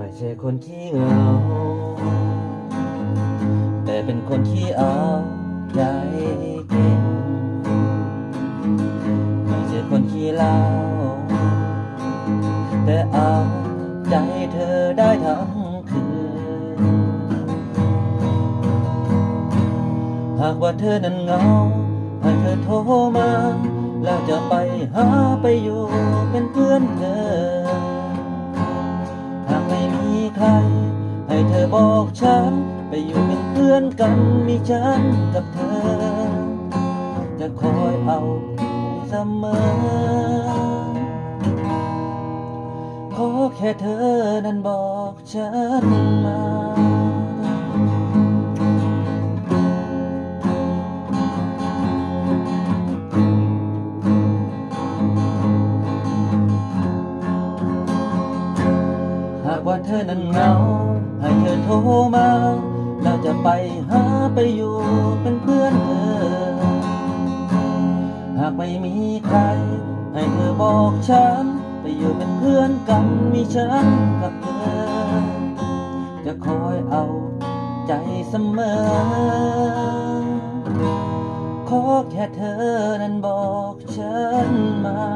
ไม่ใช่คนขี้เหงา แต่เป็นคนขี้เอาใจเก่งไม่ใช่คนขี้เล้าแต่เอาใจเธอได้ทั้งคืน หากว่าเธอนั้นเหงา ให้เธอโทรมา แล้วจะไปหาไปอยู่เป็นเพื่อนเธอ ใคร ให้เธอบอกฉัน ไปอยู่เป็นเพื่อนกันมีฉันกับเธอ จะคอยเอาเสมอ ขอแค่เธอนั้นบอกฉันมา หากว่าเธอนั้นเหงา ให้เธอโทรมา เราจะไปหาไปอยู่เป็นเพื่อนเธอ หากไม่มีใคร ให้เธอบอกฉัน ไปอยู่เป็นเพื่อนกันมีฉันกับเธอ จะคอยเอาใจเสมอ ขอแค่เธอนั้นบอกฉันมา